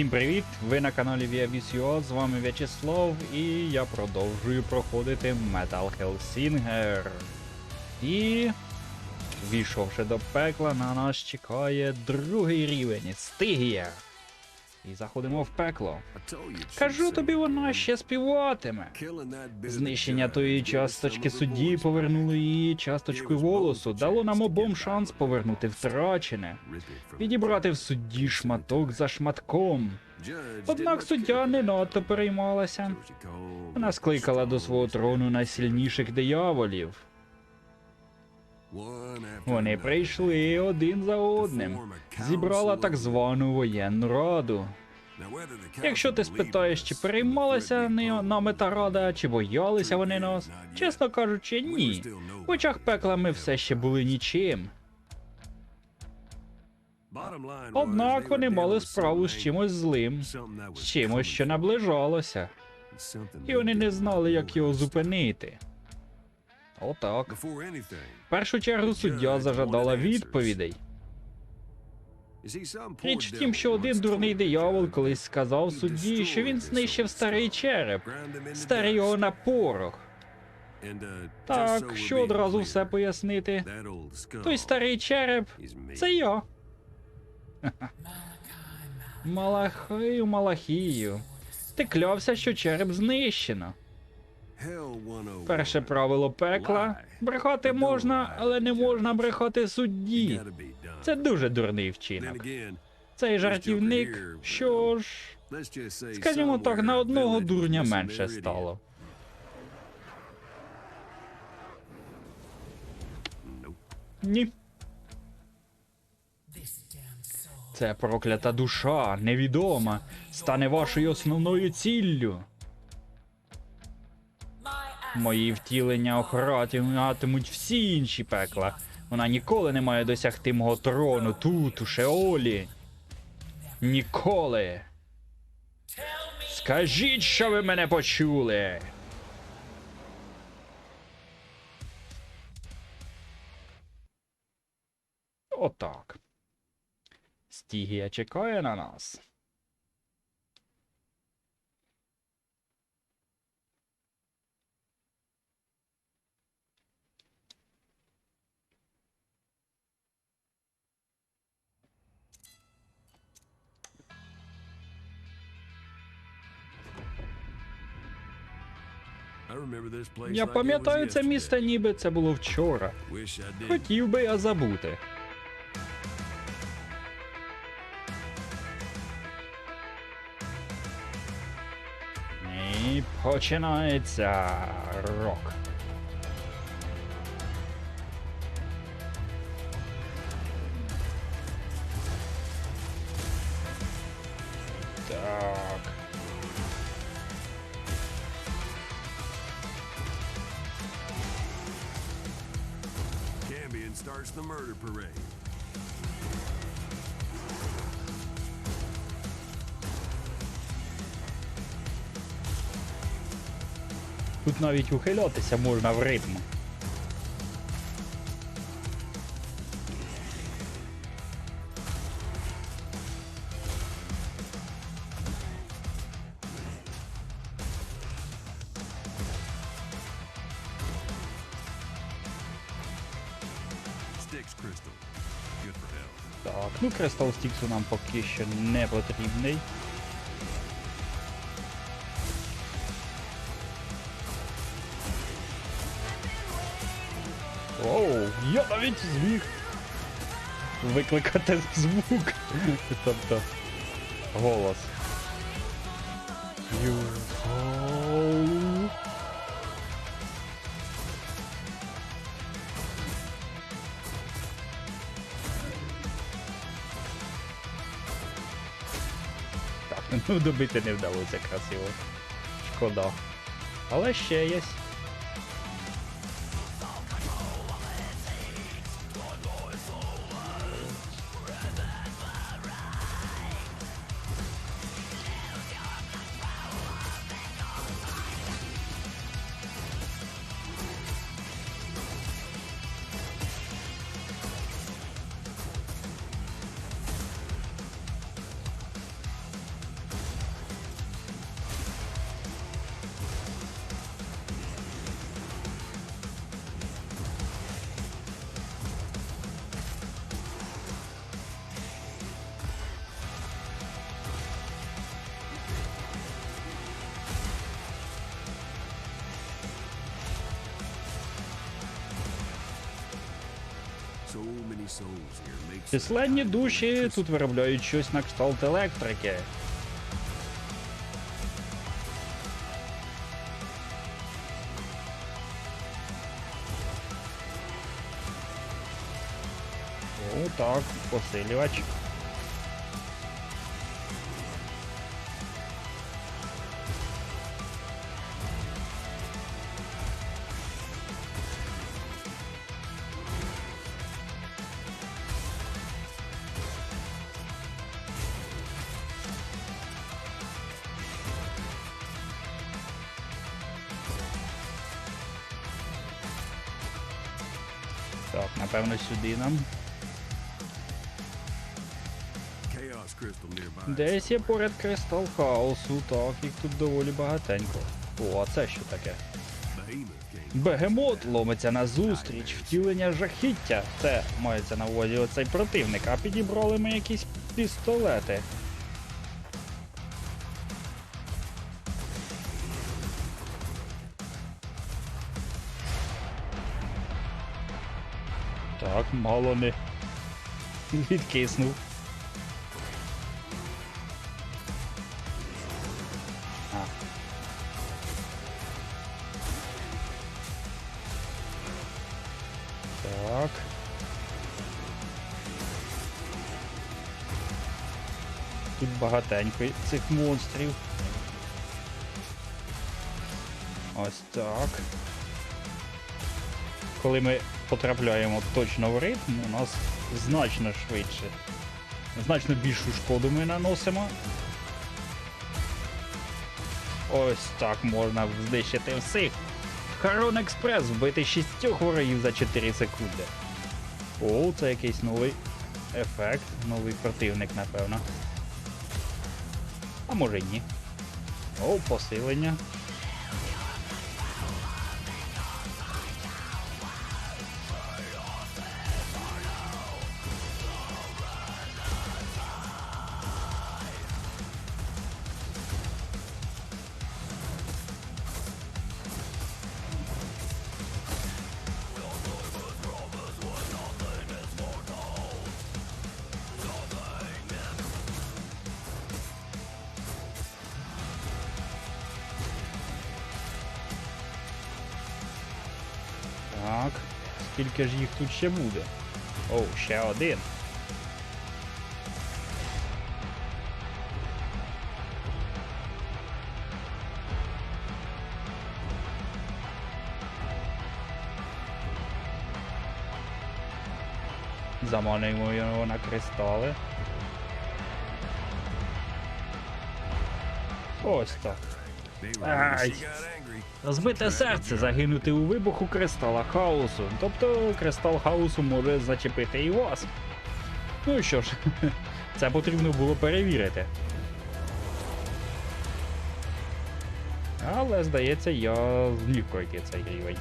Всім привіт! Ви на каналі ViaVisio, з вами В'ячеслав і я продовжую проходити Metal Hellsinger. І війшовши до пекла, на нас чекає другий рівень Стигія. І заходимо в пекло. Кажу тобі, вона ще співатиме. Знищення тої часточки судді повернуло її часточкою волосу, дало нам обом шанс повернути втрачене, відібрати в судді шматок за шматком. Однак суддя не надто переймалася. Вона скликала до свого трону найсильніших дияволів. Вони прийшли один за одним, зібрала так звану воєнну раду. Якщо ти спитаєш, чи переймалася нами та рада, чи боялися вони нас, чесно кажучи, ні. В очах пекла ми все ще були нічим. Однак вони мали справу з чимось злим, з чимось, що наближалося, і вони не знали, як його зупинити. Отак. В першу чергу суддя зажадала відповідей. Річ в тім, що один дурний диявол колись сказав судді, що він знищив старий череп, старий його на порох. Так, що одразу все пояснити. Той старий череп це я. Малахию, Малахію. Ти клявся, що череп знищено. Перше правило пекла брехати можна, але не можна брехати судді. Це дуже дурний вчинок. Цей жартівник, що ж, скажімо так, на одного дурня менше стало. Ні. Це проклята душа, невідома, стане вашою основною ціллю. Мої втілення охоронятимуть всі інші пекла. Вона ніколи не має досягти мого трону тут, у Шеолі. Ніколи. Скажіть, що ви мене почули. Отак. Стігія чекає на нас. Я пам'ятаю це місце, ніби це було вчора. Хотів би я забути. І починається рок. Так. Starts the murder parade. Тут навіть ухилятися можна в ритм. Ну Кристал нам поки що не потрібний. Оу, я навіть зміг викликати звук. Тобто голос. добити не вдалося красиво. Шкода. Але ще є. Численні душі тут виробляють щось на кшталт електрики. О, так, посилювач. Так, сюди нам. Десь є поряд кристал хаосу, так, їх тут доволі багатенько. О, а це що таке? Бегемот ломиться на зустріч, втілення жахіття. Це мається на увазі оцей противник, а підібрали ми якісь пістолети. Так, мало не відкиснув. А, Так. Тут багатенько цих монстрів. Ось так. Коли ми потрапляємо точно в ритм, у нас значно швидше. Значно більшу шкоду ми наносимо. Ось так можна знищити всіх. Харон Експрес вбити шістьох ворогів за 4 секунди. О, це якийсь новий ефект, новий противник, напевно. А може ні. О, посилення. Тут ще буде? О, ще один. Замануємо його на кристали. Ось так. Ай. Розбите серце загинути у вибуху кристала хаосу. Тобто кристал хаосу може зачепити і вас. Ну що ж, це потрібно було перевірити. Але здається, я зміг пройти цей рівень.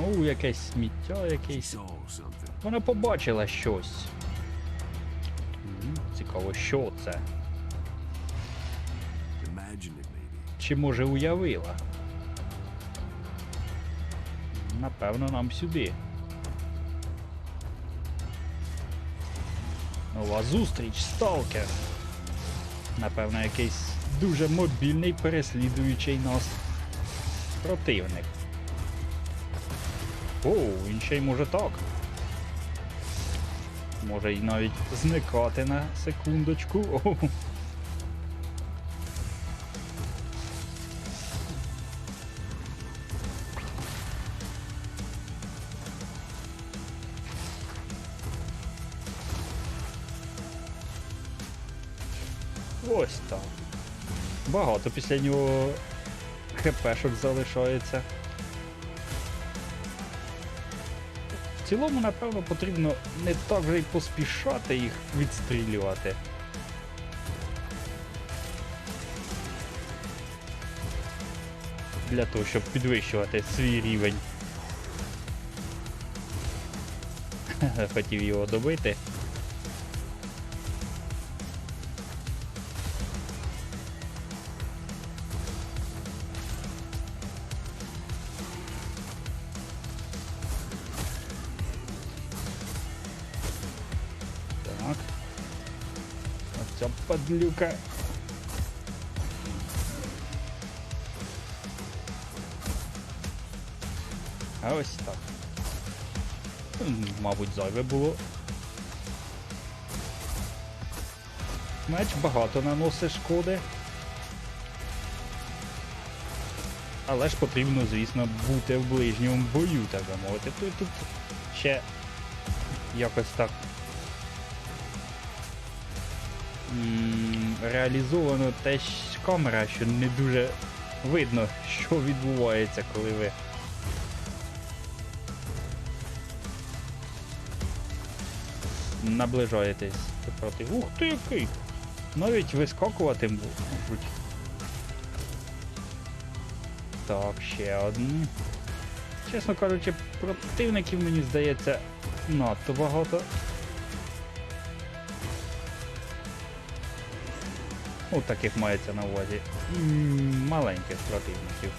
Ну, якесь сміття, якесь. Вона побачила щось. Цікаво, що це? Чи може уявила? Напевно, нам сюди. Нова зустріч, сталкер. Напевно, якийсь дуже мобільний переслідуючий нас противник. О, він ще й може так. Може й навіть зникати на секундочку. Ось так. Багато після нього хпшок залишається. Цілому, напевно, потрібно не так же й поспішати їх відстрілювати. Для того, щоб підвищувати свій рівень. Хотів його добити. Падлюка. А ось так. Мабуть, зайве було. Меч багато наносить шкоди. Але ж потрібно, звісно, бути в ближньому бою, так би мовити. Тут ще якось так реалізовано те що камера, що не дуже видно, що відбувається, коли ви. Наближаєтесь проти. Ух ти який! Навіть вискакувати можуть. Так, ще один. Чесно кажучи, противників мені здається надто багато. Ну, таких мається на увазі. Маленьких противників.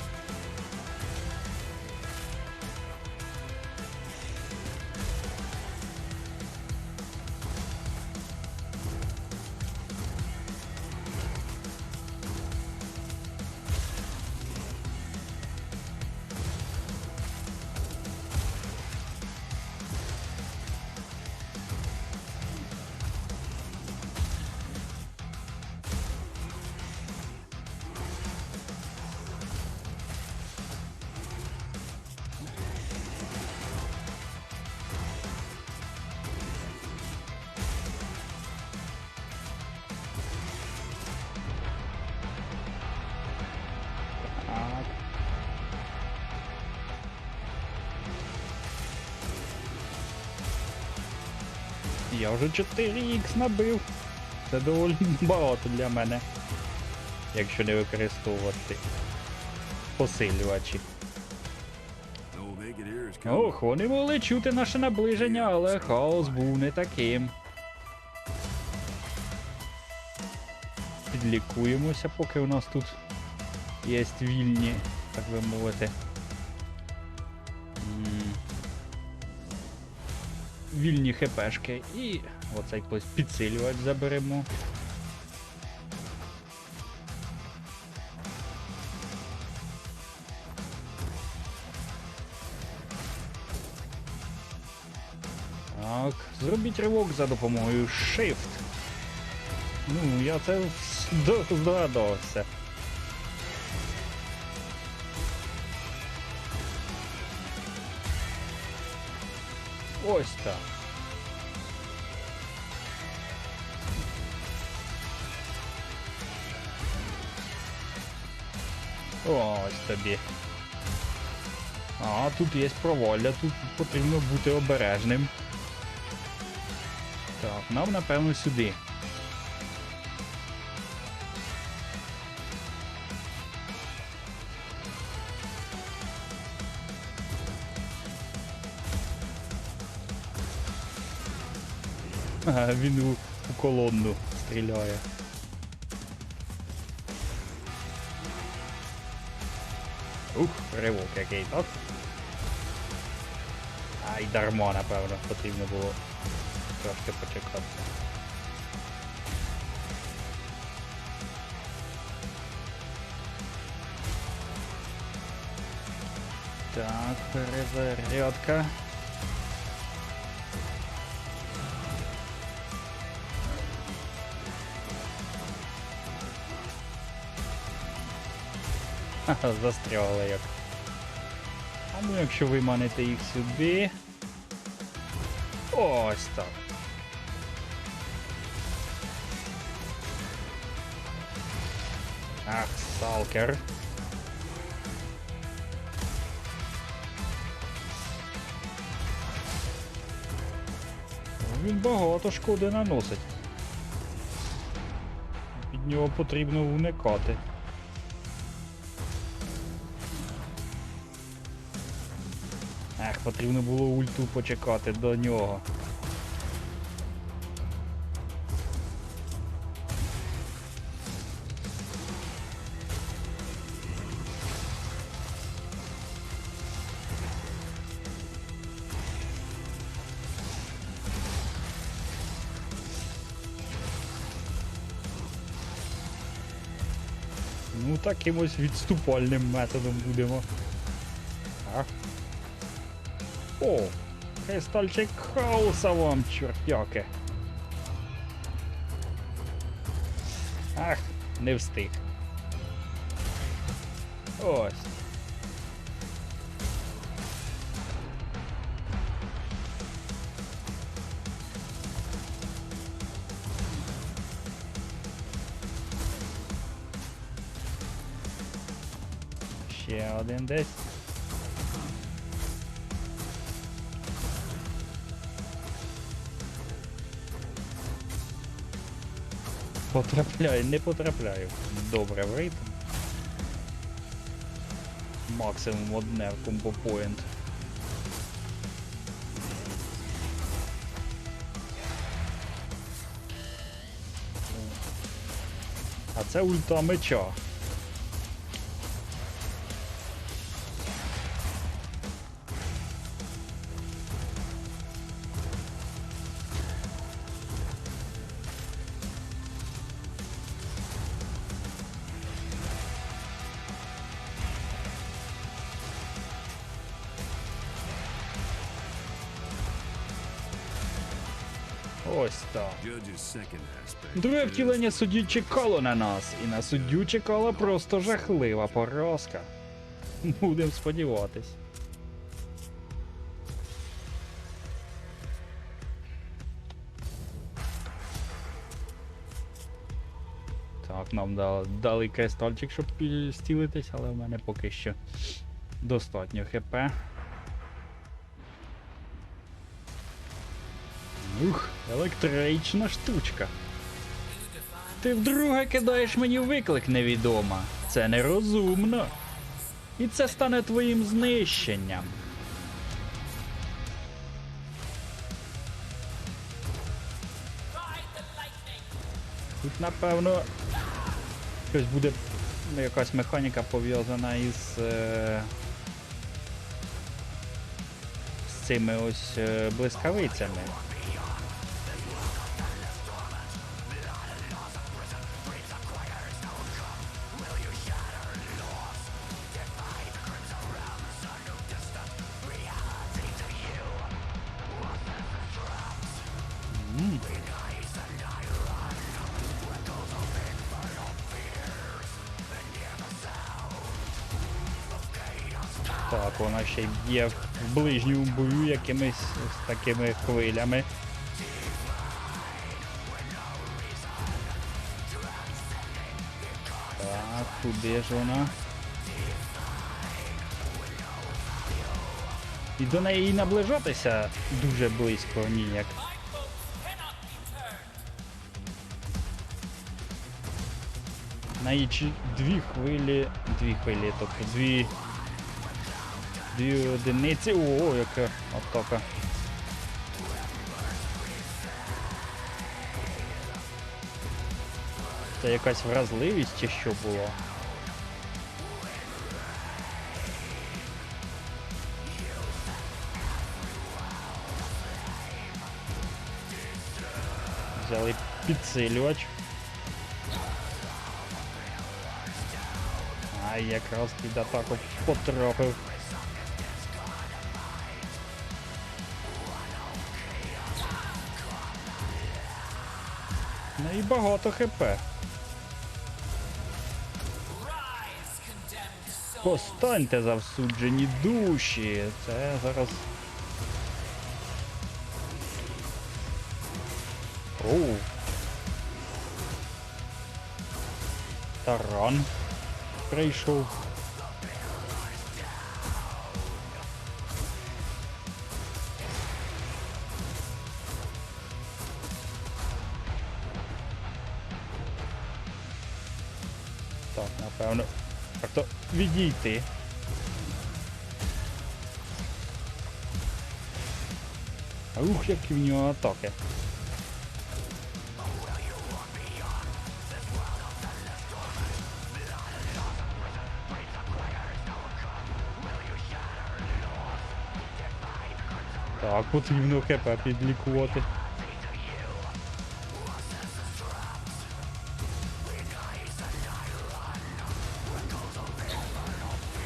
Я вже 4х набив. Це доволі багато для мене. Якщо не використовувати посилювачі. Ох, вони могли чути наше наближення, але хаос був не таким. Підлікуємося, поки у нас тут є вільні, так би мовити. Вільні хпшки. І оцей підсилювач заберемо. Так, зробіть ривок за допомогою Shift. Ну, я це здо- здогадався. Ось тобі. А, тут є провалля, тут потрібно бути обережним. Так, нам напевно сюди. Ага, він у, у колонну стріляє. Ух, ривок який, так? Ай, дарма, напевно, потрібно було трошки почекати. Так, перезарядка. Застрягли як. А ну якщо ви маните їх сюди. Ось так. Ах, сталкер. Він багато шкоди наносить. Від нього потрібно уникати. Потрібно було ульту почекати до нього. Ну таким відступальним методом будемо. Так. О! Кристальчик хаоса вам, чортяки. Ах, не встиг. Ось. Ще один десь. Потрапляю, не потрапляю. Добре, в ритм. Максимум одне в комбопоінт. А це ульта меча. Друге втілення судді чекало на нас, і на суддю чекала просто жахлива поразка. Будем сподіватись. Так, нам дали, дали кристальчик, щоб стілитись, але в мене поки що достатньо хп. Ух, електрична штучка. Ти вдруге кидаєш мені виклик невідома. Це нерозумно. І це стане твоїм знищенням. Тут, напевно, щось буде ну, якась механіка пов'язана із. Е... з цими ось е, блискавицями. Так, вона ще й б'є в ближньому бою якимись ось такими хвилями. Так, куди ж вона? І до неї наближатися дуже близько ніяк. На її дві хвилі. Дві хвилі, тобто дві. Дві одиниці. О, яка атака. Це якась вразливість чи що було? Взяли підсилювач. Ай, якраз під атаку потрапив. І багато хп. Постаньте завсуджені душі. Це зараз. Оу. Таран прийшов. Відійти. Ух, які в нього атаки. Так, потрібно хп підлікувати.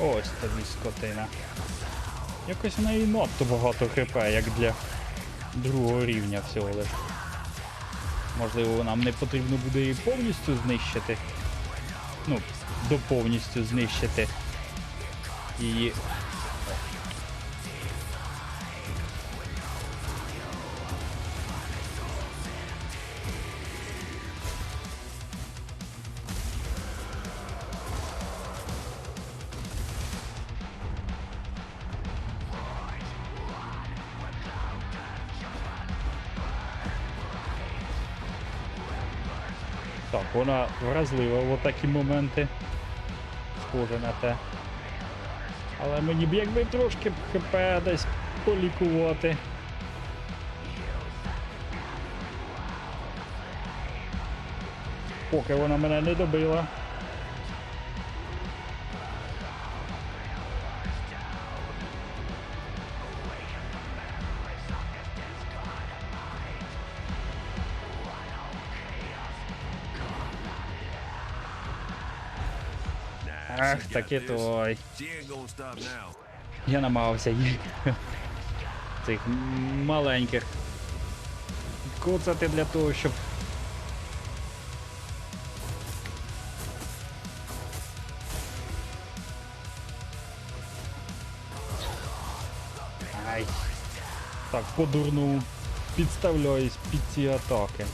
Ось тобі скотина. Якось в неї надто багато хп, як для другого рівня всього лише. Можливо, нам не потрібно буде її повністю знищити. Ну, до повністю знищити її. Вона вразлива в такі моменти. Схоже на те. Але мені б якби трошки хп десь полікувати. Поки вона мене не добила. Таки той. Я намагався їх цих маленьких куцати для того, щоб. Ай. Так, по-дурному підставляюсь під ці атаки.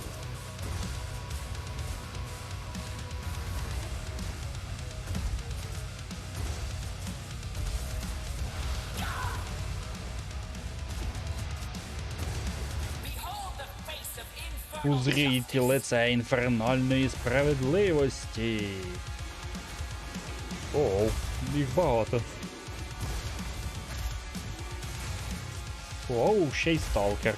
Узріть лице інфернальної справедливості. Оу, їх багато. Оу, ще й сталкер.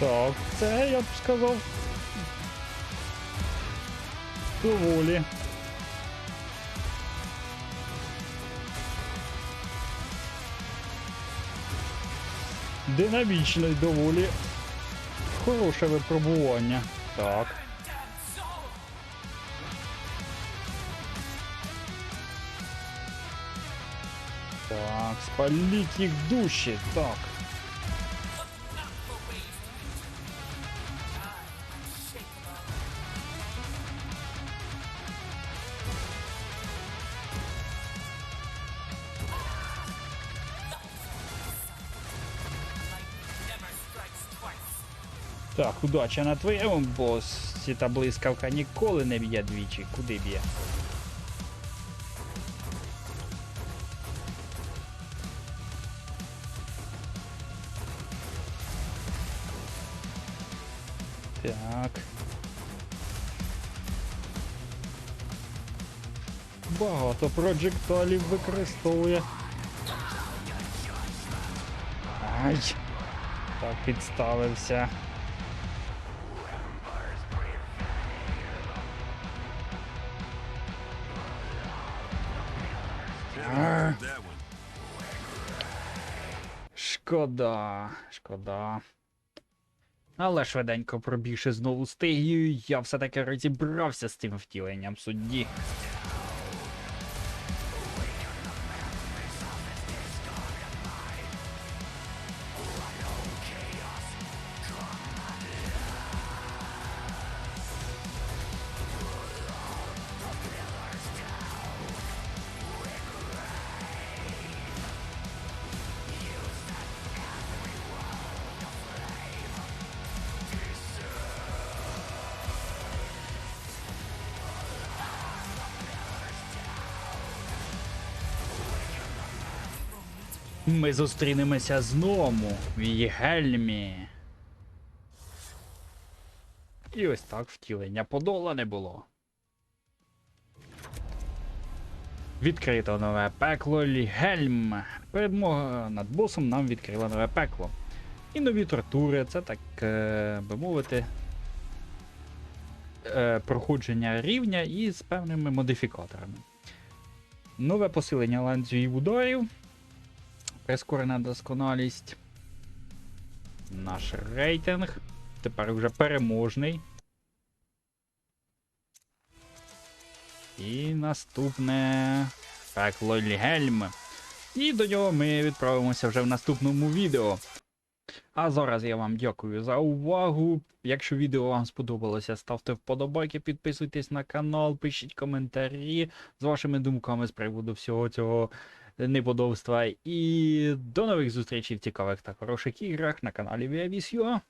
Так, це я б сказав. Доволі. Динамічне доволі хороше випробування. Так. Так, спаліть їх душі. Так. Удача на твоєму босі та блискавка ніколи не б'є двічі. Куди б'є? Так. Багато проджекталів використовує. Ай! Так, підставився. Шкода, шкода. Але швиденько пробігши знову стигію, я все-таки розібрався з цим втіленням судді. Ми зустрінемося знову в Єгельмі. І ось так втілення подолане було. Відкрито нове пекло Лігельм. Перемога над босом нам відкрила нове пекло. І нові тортури, це так е, би мовити. Е, проходження рівня із певними модифікаторами. Нове посилення ланцюгів ударів. Прискорена досконалість. Наш рейтинг. Тепер вже переможний. І наступне пекло Льгельм. І до нього ми відправимося вже в наступному відео. А зараз я вам дякую за увагу. Якщо відео вам сподобалося, ставте вподобайки, підписуйтесь на канал, пишіть коментарі з вашими думками з приводу всього цього неподобства. І до нових зустрічей в цікавих та хороших іграх на каналі ViaVis.ua.